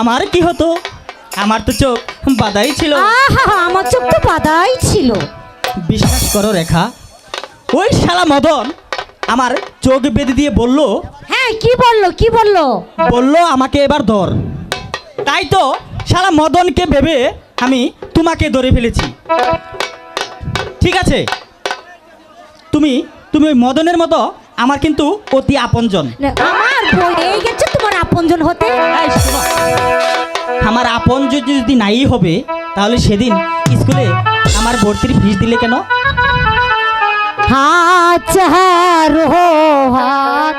আমার কি হতো? আমার তো চোখ বাদাই ছিল। আহা আমার চোখ তো বাদাই ছিল। বিশ্বাস করো রেখা ওই শালা মদন আমার চোখ বেঁধে দিয়ে বলল হ্যাঁ কি বলল কি বলল? বলল আমাকে এবার ধর। তাই তো শালা মদনকে ভেবে আমি তোমাকে ধরে ফেলেছি। ঠিক আছে? তুমি তুমি ওই মদনের মতো আমার কিন্তু অতি আপনজন। আমার গেছে তোমার আপনজন হতে। এই শোনো, আমার আপন যদি নাই হবে তাহলে সেদিন স্কুলে আমার ভর্তির ফিস দিলে কেন? হাত চাহারো হাত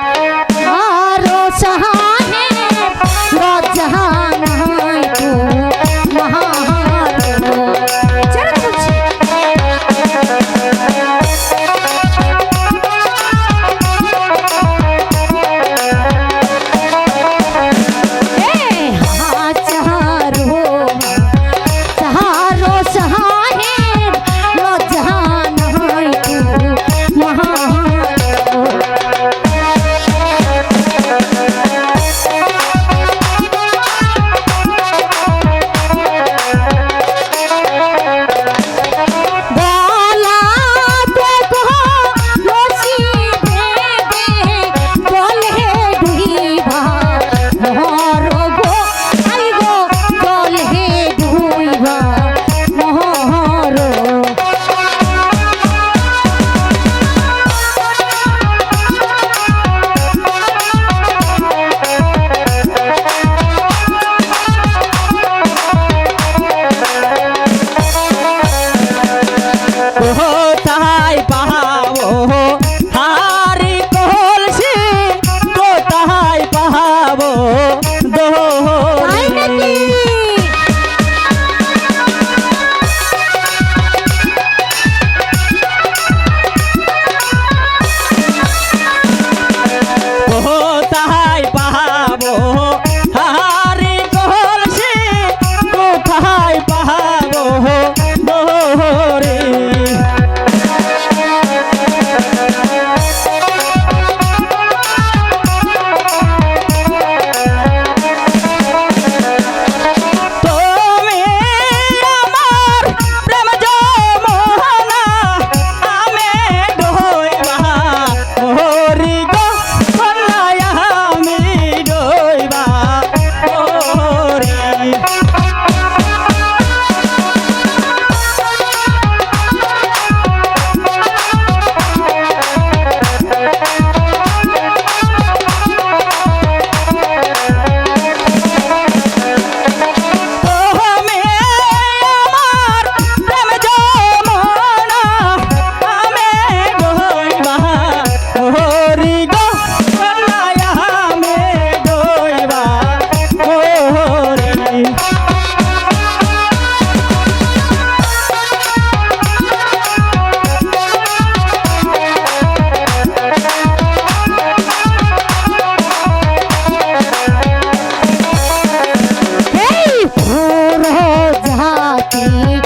Yeah.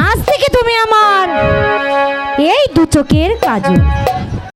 আজ থেকে তুমি আমার এই দু চোখের কাজল